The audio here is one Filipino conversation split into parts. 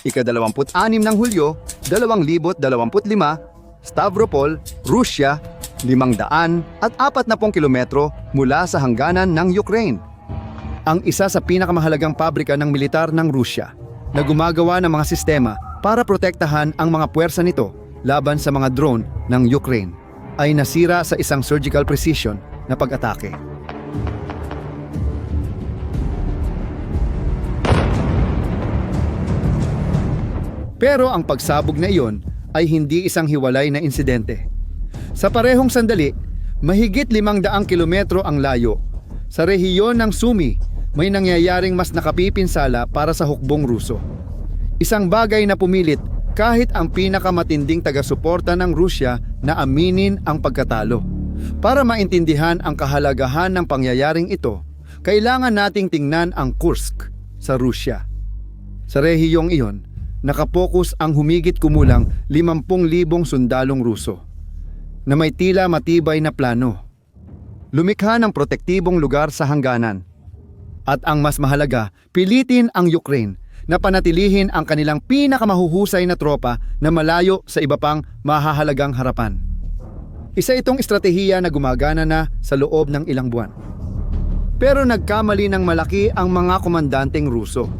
Ika-26 ng Hulyo, 2025, Stavropol, Russia, 500 at 40 kilometro mula sa hangganan ng Ukraine. Ang isa sa pinakamahalagang pabrika ng militar ng Rusya na gumagawa ng mga sistema para protektahan ang mga puwersa nito laban sa mga drone ng Ukraine ay nasira sa isang surgical precision na pag-atake. Pero ang pagsabog na iyon ay hindi isang hiwalay na insidente. Sa parehong sandali, mahigit limang daang kilometro ang layo. Sa rehiyon ng Sumi, may nangyayaring mas nakapipinsala para sa hukbong Ruso. Isang bagay na pumilit kahit ang pinakamatinding taga-suporta ng Rusya na aminin ang pagkatalo. Para maintindihan ang kahalagahan ng pangyayaring ito, kailangan nating tingnan ang Kursk sa Rusya. Sa rehiyong iyon, nakapokus ang humigit kumulang 50,000 sundalong Ruso na may tila matibay na plano. Lumikha ng protektibong lugar sa hangganan. At ang mas mahalaga, pilitin ang Ukraine na panatilihin ang kanilang pinakamahuhusay na tropa na malayo sa iba pang mahahalagang harapan. Isa itong estratehiya na gumagana na sa loob ng ilang buwan. Pero nagkamali ng malaki ang mga komandanteng Ruso.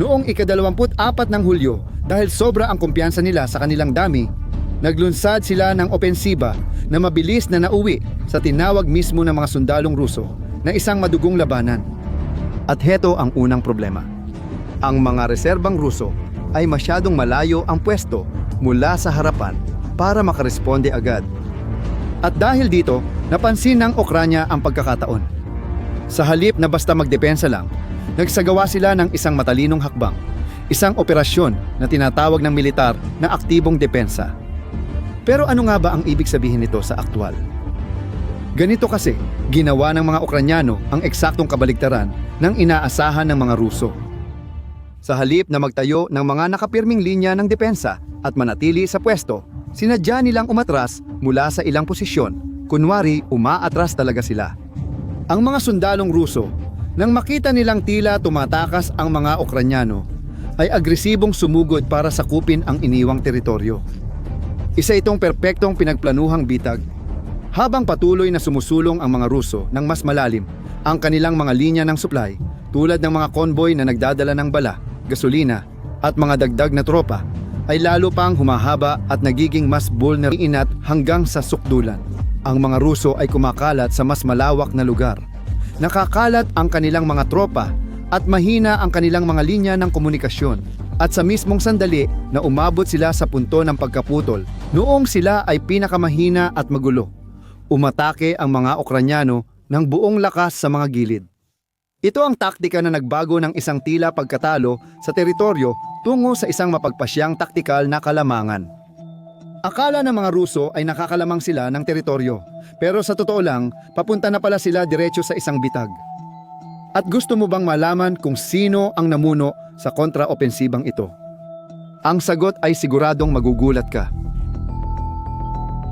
Noong ika-24 ng Hulyo, dahil sobra ang kumpiyansa nila sa kanilang dami, naglunsad sila ng opensiba na mabilis na nauwi sa tinawag mismo ng mga sundalong Ruso na isang madugong labanan. At heto ang unang problema. Ang mga reserbang Ruso ay masyadong malayo ang pwesto mula sa harapan para makaresponde agad. At dahil dito, napansin ng Okranya ang pagkakataon. Sa halip na basta magdepensa lang, nagsagawa sila ng isang matalinong hakbang, isang operasyon na tinatawag ng militar na aktibong depensa. Pero ano nga ba ang ibig sabihin nito sa aktwal? Ganito kasi, ginawa ng mga Ukranyano ang eksaktong kabaligtaran ng inaasahan ng mga Ruso. Sa halip na magtayo ng mga nakapirming linya ng depensa at manatili sa pwesto, sinadya nilang umatras mula sa ilang posisyon, kunwari umaatras talaga sila. Ang mga sundalong Ruso, nang makita nilang tila tumatakas ang mga Ukranyano, ay agresibong sumugod para sakupin ang iniwang teritoryo. Isa itong perpektong pinagplanuhang bitag. Habang patuloy na sumusulong ang mga Ruso ng mas malalim ang kanilang mga linya ng supply tulad ng mga konvoy na nagdadala ng bala, gasolina at mga dagdag na tropa ay lalo pang humahaba at nagiging mas vulnerable hanggang sa sukdulan. Ang mga Ruso ay kumakalat sa mas malawak na lugar. Nakakalat ang kanilang mga tropa at mahina ang kanilang mga linya ng komunikasyon. At sa mismong sandali na umabot sila sa punto ng pagkaputol, noong sila ay pinakamahina at magulo. Umatake ang mga Ukranyano ng buong lakas sa mga gilid. Ito ang taktika na nagbago ng isang tila pagkatalo sa teritoryo tungo sa isang mapagpasyang taktikal na kalamangan. Akala ng mga Ruso ay nakakalamang sila ng teritoryo, pero sa totoo lang, papunta na pala sila diretso sa isang bitag. At gusto mo bang malaman kung sino ang namuno sa kontraopensibang ito? Ang sagot ay siguradong magugulat ka.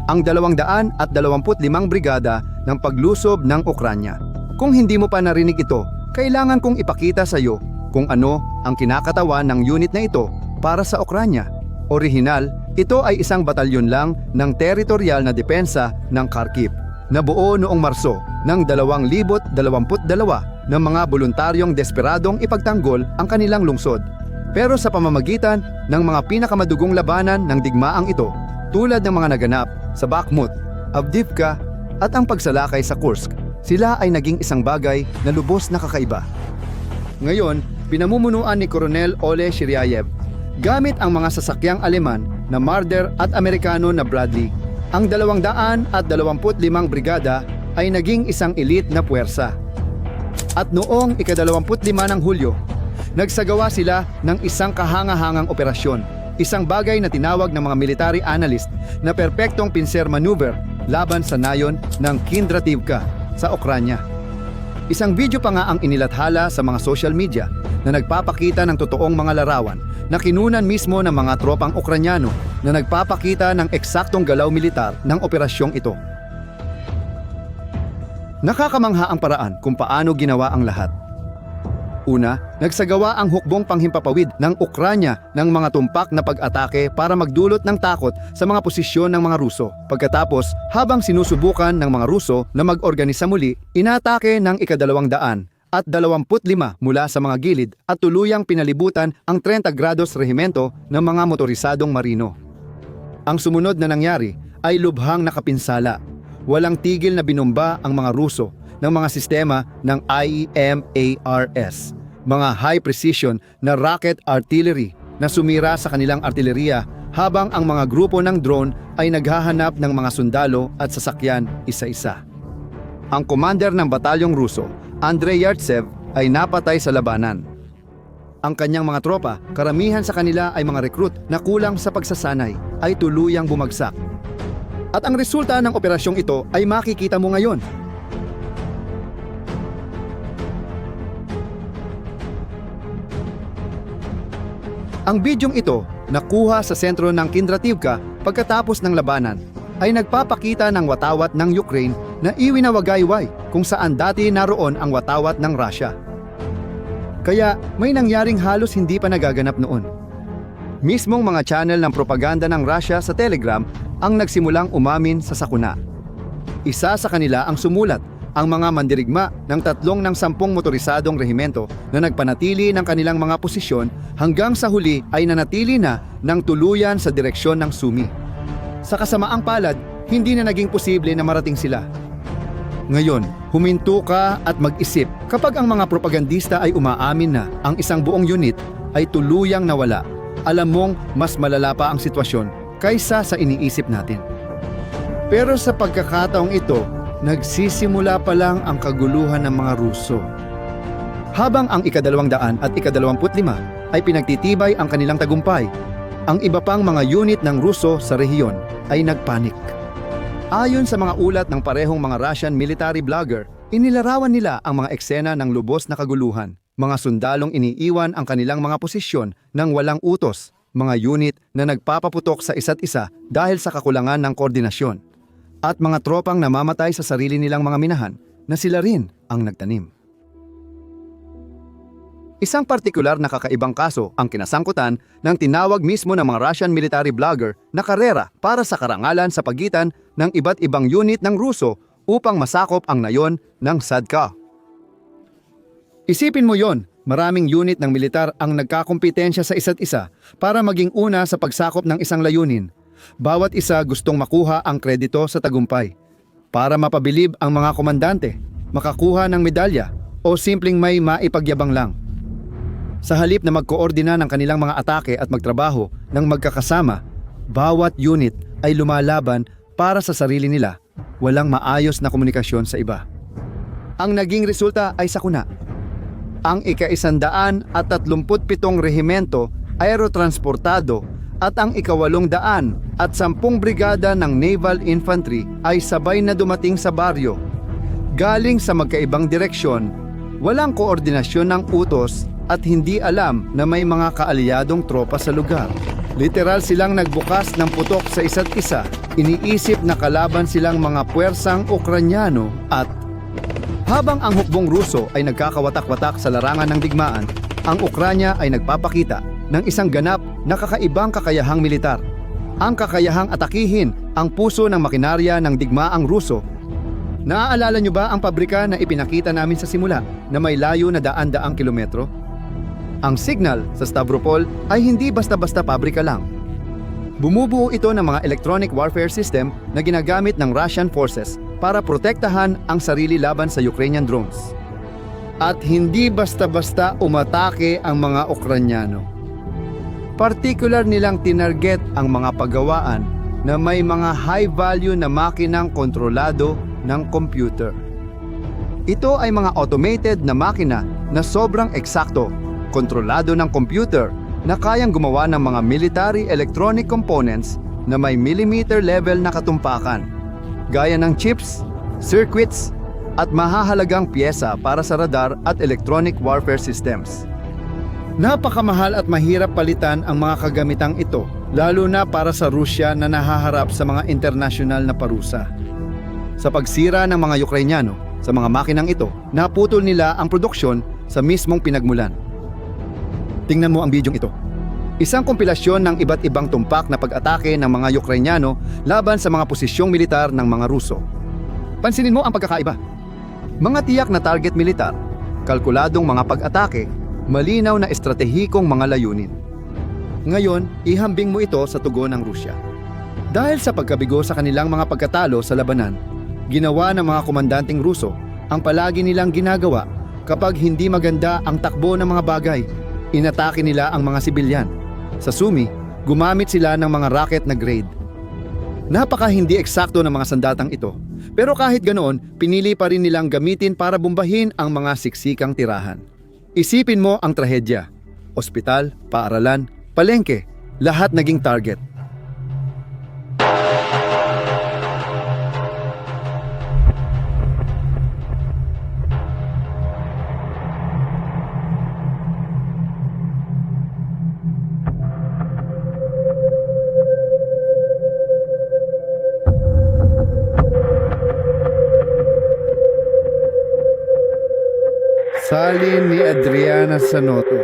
Ang 225 brigada ng paglusob ng Ukranya. Kung hindi mo pa narinig ito, kailangan kong ipakita sa iyo kung ano ang kinakatawan ng unit na ito para sa Ukranya. Orihinal, ito ay isang batalyon lang ng teritorial na depensa ng Kharkiv na buo noong Marso ng 2022 ng mga voluntaryong desperadong ipagtanggol ang kanilang lungsod. Pero sa pamamagitan ng mga pinakamadugong labanan ng digmaang ito, tulad ng mga naganap sa Bakhmut, Avdivka at ang pagsalakay sa Kursk, sila ay naging isang bagay na lubos na kakaiba. Ngayon, pinamumunuan ni Colonel Ole Shiryayev gamit ang mga sasakyang Aleman na Marder at Amerikano na Bradley. Ang 225 brigada ay naging isang elite na puwersa. At noong ika-25 ng Hulyo, nagsagawa sila ng isang kahangahangang operasyon, isang bagay na tinawag ng mga military analyst na perpektong pincer maneuver laban sa nayon ng Kindrativka sa Ukranya. Isang video pa nga ang inilathala sa mga social media na nagpapakita ng totoong mga larawan na kinunan mismo ng mga tropang Ukranyano na nagpapakita ng eksaktong galaw militar ng operasyong ito. Nakakamangha ang paraan kung paano ginawa ang lahat. Una, nagsagawa ang hukbong panghimpapawid ng Ukranya ng mga tumpak na pag-atake para magdulot ng takot sa mga posisyon ng mga Ruso. Pagkatapos, habang sinusubukan ng mga Ruso na mag-organisa muli, inatake ng ikadalawang daan at 25 mula sa mga gilid at tuluyang pinalibutan ang 30 grados rehimento ng mga motorisadong marino. Ang sumunod na nangyari ay lubhang nakapinsala. Walang tigil na binomba ang mga Ruso ng mga sistema ng IEMARS, mga high precision na rocket artillery na sumira sa kanilang artilleriya habang ang mga grupo ng drone ay naghahanap ng mga sundalo at sasakyan isa-isa. Ang commander ng batalyong Ruso, Andrei Yartsev, ay napatay sa labanan. Ang kanyang mga tropa, karamihan sa kanila ay mga rekrut na kulang sa pagsasanay, ay tuluyang bumagsak. At ang resulta ng operasyong ito ay makikita mo ngayon. Ang bidyong ito, nakuha sa sentro ng Kindrativka pagkatapos ng labanan, ay nagpapakita ng watawat ng Ukraine na iwinawagayway kung saan dati naroon ang watawat ng Russia. Kaya may nangyaring halos hindi pa nagaganap noon. Mismong mga channel ng propaganda ng Russia sa Telegram ang nagsimulang umamin sa sakuna. Isa sa kanila ang sumulat ang mga mandirigma ng tatlong ng sampung motorisadong rehimento na nagpanatili ng kanilang mga posisyon hanggang sa huli ay nanatili na ng tuluyan sa direksyon ng Sumi. Sa kasamaang palad, hindi na naging posible na marating sila. Ngayon, huminto ka at mag-isip kapag ang mga propagandista ay umaamin na ang isang buong unit ay tuluyang nawala. Alam mong mas malala pa ang sitwasyon kaysa sa iniisip natin. Pero sa pagkakataong ito, nagsisimula pa lang ang kaguluhan ng mga Ruso. Habang ang ikadalawang daan at ikadalawamput lima ay pinagtitibay ang kanilang tagumpay, ang iba pang mga unit ng Ruso sa rehiyon ay nagpanik. Ayon sa mga ulat ng parehong mga Russian military blogger, inilarawan nila ang mga eksena ng lubos na kaguluhan. Mga sundalong iniiwan ang kanilang mga posisyon ng walang utos, mga unit na nagpapaputok sa isa't isa dahil sa kakulangan ng koordinasyon, at mga tropang namamatay sa sarili nilang mga minahan na sila rin ang nagtanim. Isang partikular na kakaibang kaso ang kinasangkutan ng tinawag mismo ng mga Russian military blogger na karera para sa karangalan sa pagitan ng iba't ibang unit ng Ruso upang masakop ang nayon ng SADCA. Isipin mo yon, maraming unit ng militar ang nagkakompetensya sa isa't isa para maging una sa pagsakop ng isang layunin. Bawat isa gustong makuha ang kredito sa tagumpay. Para mapabilib ang mga komandante, makakuha ng medalya o simpleng may maipagyabang lang. Sa halip na magkoordina ng kanilang mga atake at magtrabaho ng magkakasama, bawat unit ay lumalaban para sa sarili nila, walang maayos na komunikasyon sa iba. Ang naging resulta ay sakuna. Ang ika-isandaan at tatlumput pitong rehimento aerotransportado at ang ikawalong daan at sampung brigada ng Naval Infantry ay sabay na dumating sa baryo. Galing sa magkaibang direksyon, walang koordinasyon ng utos at hindi alam na may mga kaalyadong tropa sa lugar. Literal silang nagbukas ng putok sa isa't isa, iniisip na kalaban silang mga puwersang Ukranyano at habang ang hukbong Ruso ay nagkakawatak-watak sa larangan ng digmaan, ang Ukranya ay nagpapakita ng isang ganap na kakaibang kakayahang militar. Ang kakayahang atakihin ang puso ng makinarya ng digmaang Ruso. Naaalala niyo ba ang pabrika na ipinakita namin sa simula na may layo na daan-daang kilometro? Ang signal sa Stavropol ay hindi basta-basta pabrika lang. Bumubuo ito ng mga electronic warfare system na ginagamit ng Russian forces para protektahan ang sarili laban sa Ukrainian drones. At hindi basta-basta umatake ang mga Ukranyano. Partikular nilang tinarget ang mga paggawaan na may mga high value na makinang kontrolado ng computer. Ito ay mga automated na makina na sobrang eksakto, kontrolado ng computer na kayang gumawa ng mga military electronic components na may millimeter level na katumpakan, gaya ng chips, circuits, at mahahalagang pyesa para sa radar at electronic warfare systems. Napakamahal at mahirap palitan ang mga kagamitang ito, lalo na para sa Rusya na nahaharap sa mga internasyonal na parusa. Sa pagsira ng mga Ukrainyano sa mga makinang ito, naputol nila ang produksyon sa mismong pinagmulan. Tingnan mo ang bidyong ito. Isang kompilasyon ng iba't ibang tumpak na pag-atake ng mga Ukrainyano laban sa mga posisyong militar ng mga Ruso. Pansinin mo ang pagkakaiba. Mga tiyak na target militar, kalkuladong mga pag-atake, malinaw na estratehikong mga layunin. Ngayon, ihambing mo ito sa tugon ng Rusya. Dahil sa pagkabigo sa kanilang mga pagkatalo sa labanan, ginawa ng mga komandanteng Ruso ang palagi nilang ginagawa kapag hindi maganda ang takbo ng mga bagay. Inatake nila ang mga sibilyan. Sa Sumi, gumamit sila ng mga rocket na grade. Napaka hindi eksakto ng mga sandatang ito. Pero kahit ganoon, pinili pa rin nilang gamitin para bumbahin ang mga siksikang tirahan. Isipin mo ang trahedya. Ospital, paaralan, palengke, lahat naging target. Salin ni Adriana Sanoto.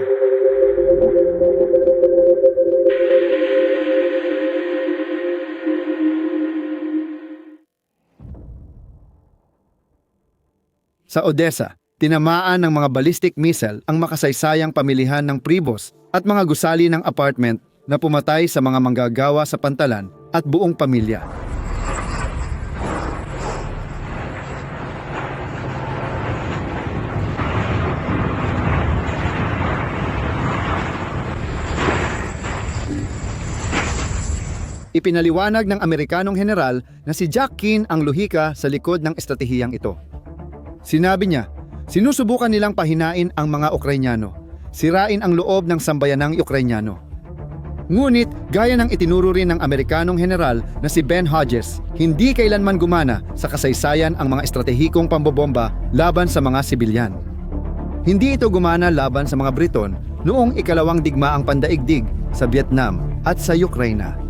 Sa Odessa, tinamaan ng mga ballistic missile ang makasaysayang pamilihan ng Pribos at mga gusali ng apartment na pumatay sa mga manggagawa sa pantalan at buong pamilya. Ipinaliwanag ng Amerikanong general na si Jack Keane ang luhika sa likod ng estratehiyang ito. Sinabi niya, sinusubukan nilang pahinain ang mga Ukrainyano, sirain ang loob ng sambayanang Ukrainyano. Ngunit, gaya ng itinuro rin ng Amerikanong general na si Ben Hodges, hindi kailanman gumana sa kasaysayan ang mga estratehikong pambobomba laban sa mga sibilyan. Hindi ito gumana laban sa mga Briton noong ikalawang digmaang pandaigdig sa Vietnam at sa Ukraina.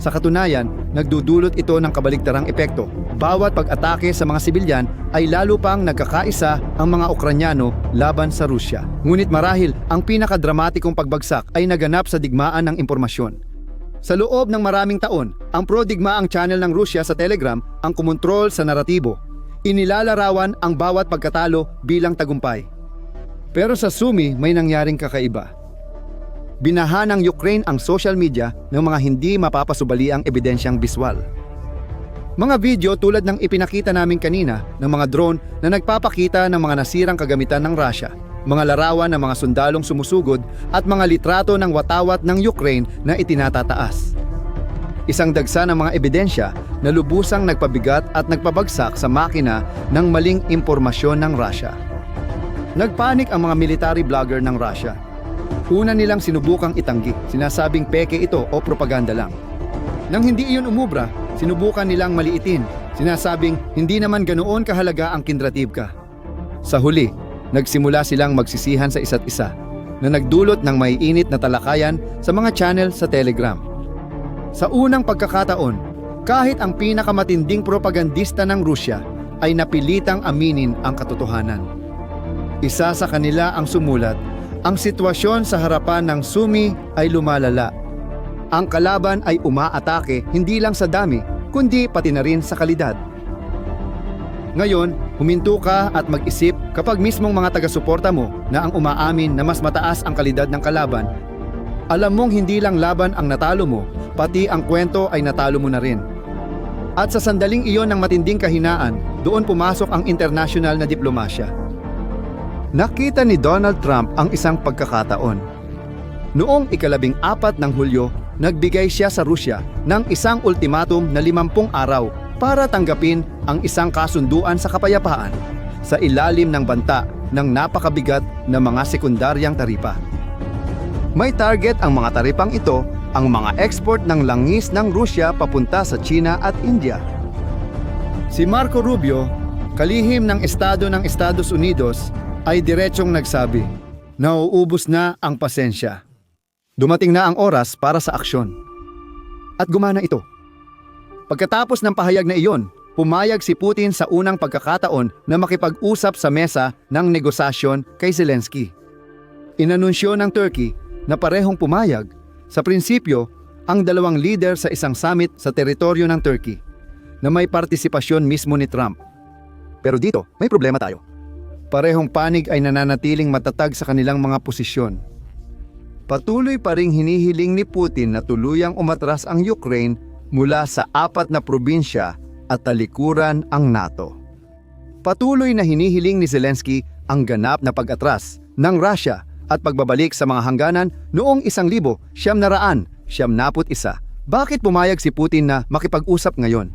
Sa katunayan, nagdudulot ito ng kabaligtarang epekto. Bawat pag-atake sa mga sibilyan ay lalo pang nagkakaisa ang mga Ukranyano laban sa Rusya. Ngunit marahil, ang pinakadramatikong pagbagsak ay naganap sa digmaan ng impormasyon. Sa loob ng maraming taon, ang pro-digmaang channel ng Rusya sa Telegram ang kumontrol sa naratibo. Inilalarawan ang bawat pagkatalo bilang tagumpay. Pero sa Sumi may nangyaring kakaiba. Binaha ng Ukraine ang social media ng mga hindi mapapasubali ang ebidensyang biswal. Mga video tulad ng ipinakita namin kanina ng mga drone na nagpapakita ng mga nasirang kagamitan ng Russia, mga larawan ng mga sundalong sumusugod at mga litrato ng watawat ng Ukraine na itinatataas. Isang dagsa ng mga ebidensya na lubusang nagpabigat at nagpabagsak sa makina ng maling impormasyon ng Russia. Nagpanik ang mga military blogger ng Russia Una nilang sinubukang itanggi, sinasabing peke ito o propaganda lang. Nang hindi iyon umubra, sinubukan nilang maliitin, sinasabing hindi naman ganoon kahalaga ang kindratibka. Sa huli, nagsimula silang magsisihan sa isa't isa na nagdulot ng maiinit na talakayan sa mga channel sa Telegram. Sa unang pagkakataon, kahit ang pinakamatinding propagandista ng Rusya ay napilitang aminin ang katotohanan. Isa sa kanila ang sumulat ang sitwasyon sa harapan ng Sumi ay lumalala. Ang kalaban ay umaatake hindi lang sa dami, kundi pati na rin sa kalidad. Ngayon, huminto ka at mag-isip kapag mismong mga taga-suporta mo na ang umaamin na mas mataas ang kalidad ng kalaban. Alam mong hindi lang laban ang natalo mo, pati ang kwento ay natalo mo na rin. At sa sandaling iyon ng matinding kahinaan, doon pumasok ang international na diplomasya. Nakita ni Donald Trump ang isang pagkakataon. Noong ikalabing apat ng Hulyo, nagbigay siya sa Rusya ng isang ultimatum na limampung araw para tanggapin ang isang kasunduan sa kapayapaan sa ilalim ng banta ng napakabigat na mga sekundaryang taripa. May target ang mga taripang ito ang mga export ng langis ng Rusya papunta sa China at India. Si Marco Rubio, kalihim ng Estado ng Estados Unidos, ay diretsyong nagsabi, nauubos na ang pasensya. Dumating na ang oras para sa aksyon. At gumana ito. Pagkatapos ng pahayag na iyon, pumayag si Putin sa unang pagkakataon na makipag-usap sa mesa ng negosasyon kay Zelensky. Inanunsyo ng Turkey na parehong pumayag sa prinsipyo ang dalawang leader sa isang summit sa teritoryo ng Turkey na may partisipasyon mismo ni Trump. Pero dito, may problema tayo. Parehong panig ay nananatiling matatag sa kanilang mga posisyon. Patuloy pa ring hinihiling ni Putin na tuluyang umatras ang Ukraine mula sa apat na probinsya at talikuran ang NATO. Patuloy na hinihiling ni Zelensky ang ganap na pag-atras ng Russia at pagbabalik sa mga hangganan noong isang libo siyam na raan, siyam naput isa. Bakit pumayag si Putin na makipag-usap ngayon?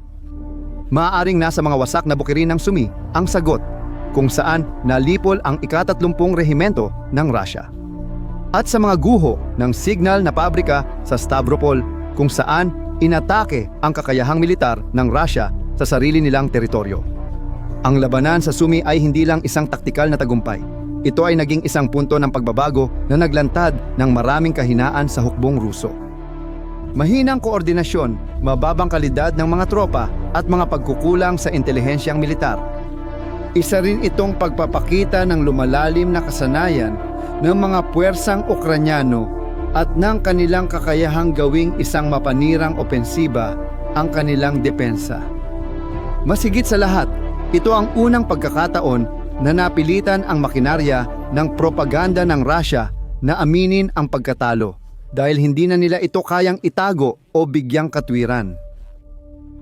Maaaring nasa mga wasak na bukirin ng sumi ang sagot kung saan nalipol ang ikatatlumpung rehimento ng Russia. At sa mga guho ng signal na pabrika sa Stavropol kung saan inatake ang kakayahang militar ng Russia sa sarili nilang teritoryo. Ang labanan sa Sumi ay hindi lang isang taktikal na tagumpay. Ito ay naging isang punto ng pagbabago na naglantad ng maraming kahinaan sa hukbong Ruso. Mahinang koordinasyon, mababang kalidad ng mga tropa at mga pagkukulang sa intelihensyang militar. Isa rin itong pagpapakita ng lumalalim na kasanayan ng mga puwersang Ukranyano at ng kanilang kakayahang gawing isang mapanirang opensiba ang kanilang depensa. Masigit sa lahat, ito ang unang pagkakataon na napilitan ang makinarya ng propaganda ng Russia na aminin ang pagkatalo dahil hindi na nila ito kayang itago o bigyang katwiran.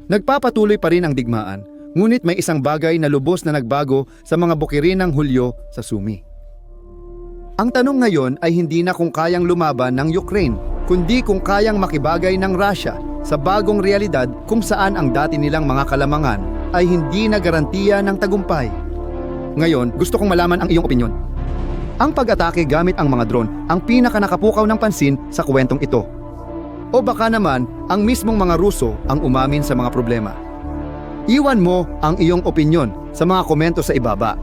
Nagpapatuloy pa rin ang digmaan, ngunit may isang bagay na lubos na nagbago sa mga bukirin ng Hulyo sa Sumi. Ang tanong ngayon ay hindi na kung kayang lumaban ng Ukraine, kundi kung kayang makibagay ng Russia sa bagong realidad kung saan ang dati nilang mga kalamangan ay hindi na garantiya ng tagumpay. Ngayon, gusto kong malaman ang iyong opinyon. Ang pag-atake gamit ang mga drone ang pinaka nakapukaw ng pansin sa kwentong ito. O baka naman, ang mismong mga Ruso ang umamin sa mga problema. Iwan mo ang iyong opinyon sa mga komento sa ibaba.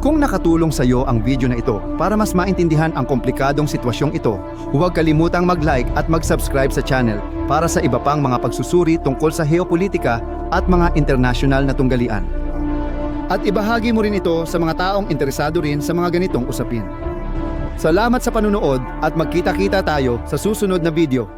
Kung nakatulong sa iyo ang video na ito para mas maintindihan ang komplikadong sitwasyong ito, huwag kalimutang mag-like at mag-subscribe sa channel para sa iba pang mga pagsusuri tungkol sa geopolitika at mga internasyonal na tunggalian. At ibahagi mo rin ito sa mga taong interesado rin sa mga ganitong usapin. Salamat sa panunood at magkita-kita tayo sa susunod na video.